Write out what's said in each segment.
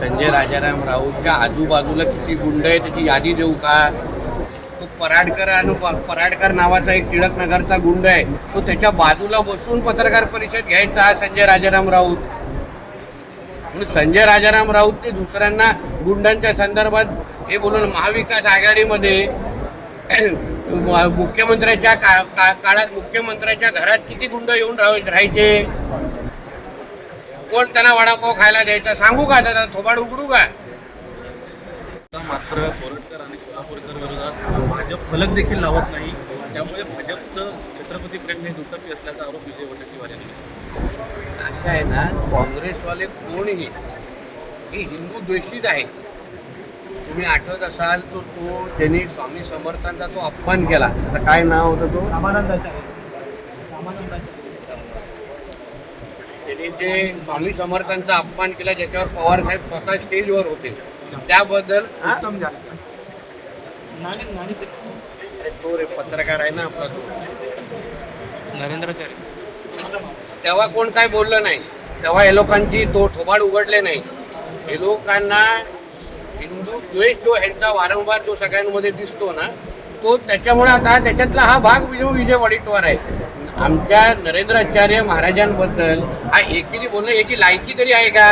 संजय राजाराम राऊतच्या आजूबाजूला किती गुंड आहे त्याची यादी देऊ का? तो पराडकर आणि पराडकर नावाचा एक टिळकनगरचा गुंड आहे. तो त्याच्या बाजूला बसून पत्रकार परिषद घ्यायचा हा संजय राजाराम राऊत. म्हणून संजय राजाराम राऊतने दुसऱ्यांना गुंडांच्या संदर्भात हे बोलून महाविकास आघाडीमध्ये मुख्यमंत्र्याच्या का- काळात मुख्यमंत्र्याच्या घरात किती गुंड येऊन राह- राहायचे? कोण त्यांना वडापाव खायला द्यायचा सांगू का? त्याचा थोबाड उघडू का? मात्र कोरटकर आणि सोलापूरकर विरोधात भाजप फलक देखील लावत नाही. त्यामुळे भाजपचं छत्रपती प्रेम हे दुटप्पी असल्याचा आरोप विजय वडेट्टीवार यांनी केला. असं आहे ना काँग्रेसवाले कोणही हे हिंदू द्वेषित आहे. तुम्ही आठवत असाल तो तो त्यांनी स्वामी समर्थांचा तो अपमान केला. आता काय नाव होतं तो? रामानंदाचार्य. रामानंदाचार्य. त्यांनी जे स्वामी समर्थांचा अपमान केला ज्याच्यावर पवार साहेब स्वतः स्टेजवर होते. त्याबद्दल हा? उत्तम जानकर नाणी नाणीचे. अरे तो रे पत्रकार आहे ना आपला तो. नरेंद्राचार्य तेव्हा कोण काय बोललं नाही. तेव्हा हे लोकांची तो थोबाड उघडले नाही. हे लोकांना हिंदू द्वेष जो ह्यांचा वारंवार जो सगळ्यांमध्ये दिसतो ना तो त्याच्यामुळे आता त्याच्यातला हा भाग विजय विजय वडेट्टीवार आहे. आमच्या नरेंद्राचार्य महाराजांबद्दल हा एकीने बोलणं याची लायकी तरी आहे का?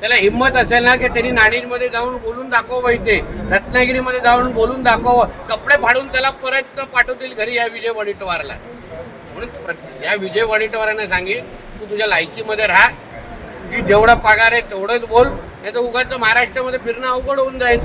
त्याला हिंमत असेल ना की त्यांनी नाणीमध्ये जाऊन बोलून दाखवावं इथे. रत्नागिरीमध्ये जाऊन बोलून दाखवावं. कपडे फाडून त्याला परत पाठवतील घरी या विजय वडेट्टीवारला. म्हणून या विजय वडेट्टीवारांना सांगेल तू तुझ्या लायकीमध्ये राहा. की जेवढा पगार आहे तेवढंच बोल. नाही तर उगाच महाराष्ट्रामध्ये फिरणं अवघड होऊन जाईल.